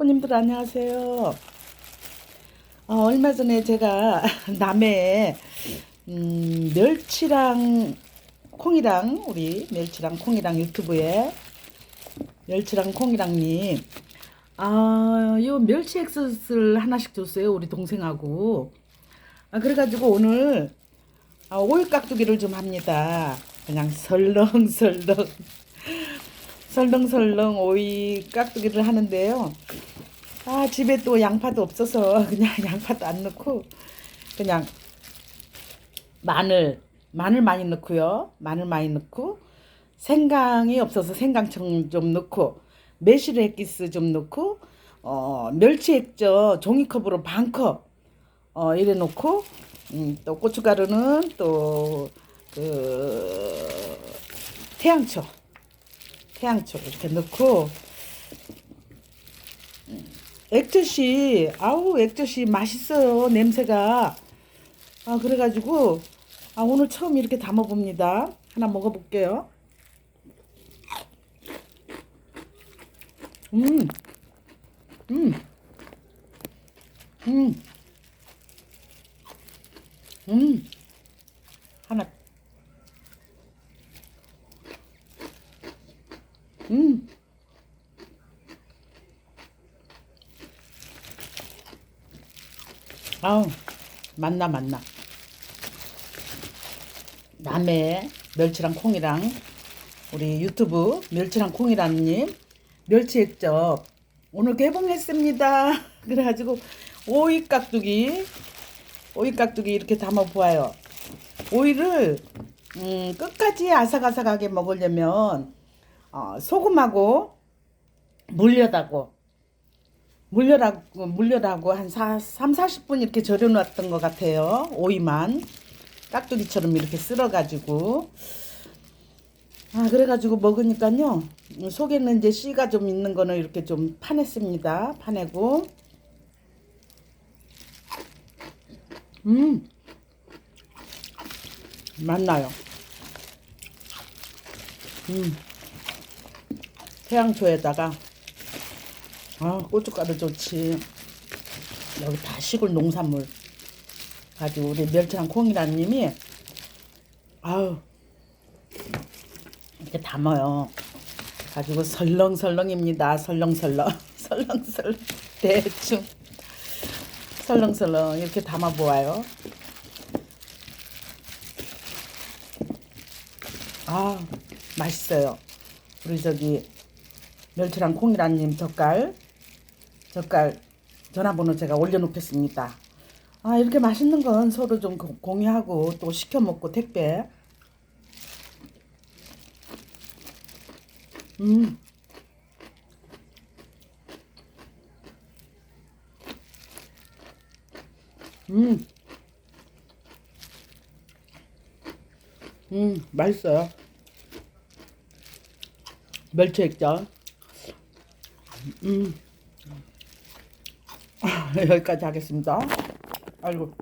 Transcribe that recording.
꼬님들 안녕하세요. 어, 얼마 전에 제가 남해에 음, 멸치랑 콩이랑 우리 멸치랑 콩이랑 유튜브에 멸치랑 콩이랑님 아, 요 멸치 액젓을 하나씩 줬어요 우리 동생하고 아 그래가지고 오늘 아, 오일 깍두기를 좀 합니다. 그냥 설렁설렁 설렁설렁 오이 깍두기를 하는데요. 아 집에 또 양파도 없어서 그냥 양파도 안 넣고 그냥 마늘 마늘 많이 넣고요. 마늘 많이 넣고 생강이 없어서 생강청 좀 넣고 매실 액기스 좀 넣고 어 멸치 액젓 종이컵으로 반컵 어 이래 놓고 음, 또 고춧가루는 또 그 태양초 태양초 이렇게 넣고 음, 액젓이 아우 액젓이 맛있어요 냄새가. 아 그래가지고 아 오늘 처음 이렇게 담아 봅니다. 하나 먹어볼게요. 음 음, 음, 음, 하나, 음, 아우, 맛나, 맛나. 남해 멸치랑 콩이랑 우리 유튜브 멸치랑 콩이랑님 멸치 액젓 오늘 개봉했습니다. 그래가지고 오이 깍두기 오이 깍두기 이렇게 담아 보아요. 오이를 음, 끝까지 아삭아삭하게 먹으려면 어, 소금하고 물엿하고 물엿하고 물엿하고 한 4, 3, 40분 이렇게 절여 놨던 것 같아요. 오이만. 깍두기처럼 이렇게 쓸어 가지고. 아 그래 가지고 먹으니까요. 음, 속에는 이제 씨가 좀 있는 거는 이렇게 좀 파냈습니다. 파내고. 음. 맛나요. 음. 태양초에다가 아 고춧가루 좋지 여기 다 시골 농산물 가지고 우리 멸치랑 콩이라는 님이 아우 이렇게 담아요. 가지고 설렁설렁입니다. 설렁설렁 설렁설렁 대충 설렁설렁 이렇게 담아 보아요. 아 맛있어요. 우리 저기 멸치랑 콩이라님 젓갈 젓갈 전화번호 제가 올려놓겠습니다. 아 이렇게 맛있는 건 서로 좀 고- 공유하고 또 시켜 먹고 택배. 음. 음. 음, 맛있어요. 멸치 액젓. 음. 여기까지 하겠습니다. 아이고.